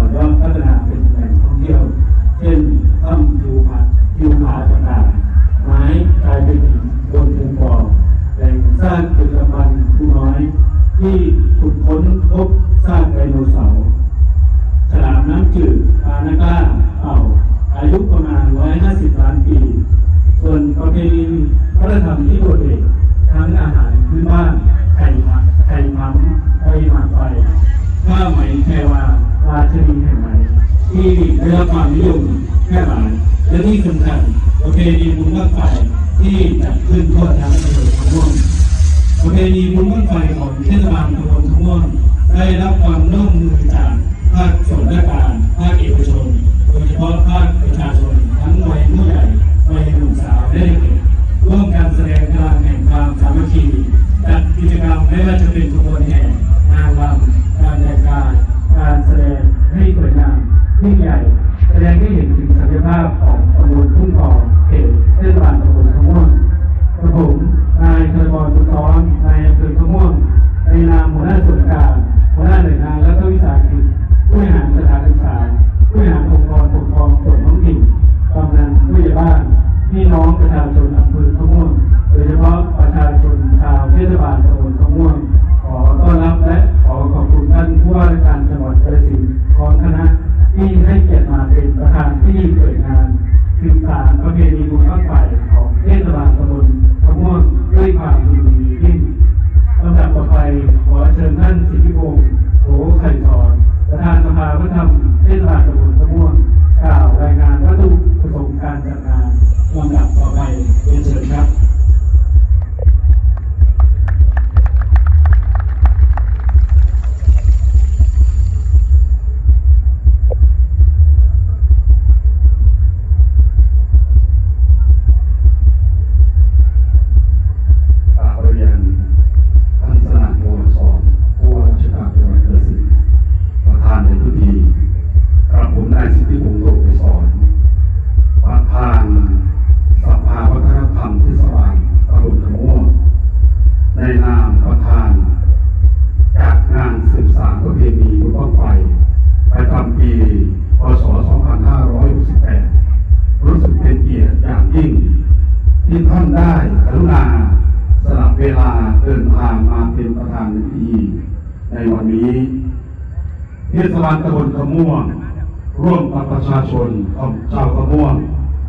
่อยอดพัฒนาเป็นแหล่งท่องเที่ยว เช่นถ้ำยูพายูพาต่างไม้กลายเป็นหินบนภูกอแหล่งสร้างผลิตภัณฑ์ผู้น้อย ที่ขุดค้นพบสร้างไดโนเสาร์ฉลามน้ำจืดปานาก้าเต่าอายุประมาณ 150 ล้านปี ส่วนประเพณีวัฒนธรรมที่โดดเด่นทั้งอาหารพื้นบ้านไก่หมักไก่มังไก่หมักไฟ ที่ได้รับความนิยมแพร่หลาย และที่สำคัญประเพณีบุญบั้งไฟที่จัดขึ้นทั่วทั้งอำเภอทุ่งม่วงประเพณีบุญบั้งไฟของเทศบาลตำบลทั้งหมดได้รับความร่วมมือจากภาคส่วนและ ยิ่งใหญ่ แสดงให้เห็นถึงศักยภาพของตำบลทุ่งทองเขตเทศบาลตำบลขม่วงกระผมนายเชลบอลบุญซ้อนนายอำเภอข ลาเดินทางมาเป็นประธานในพิธีในวันนี้เทศบาลตำบลขม่วงร่วมกับประชาชนของชาวขม่วง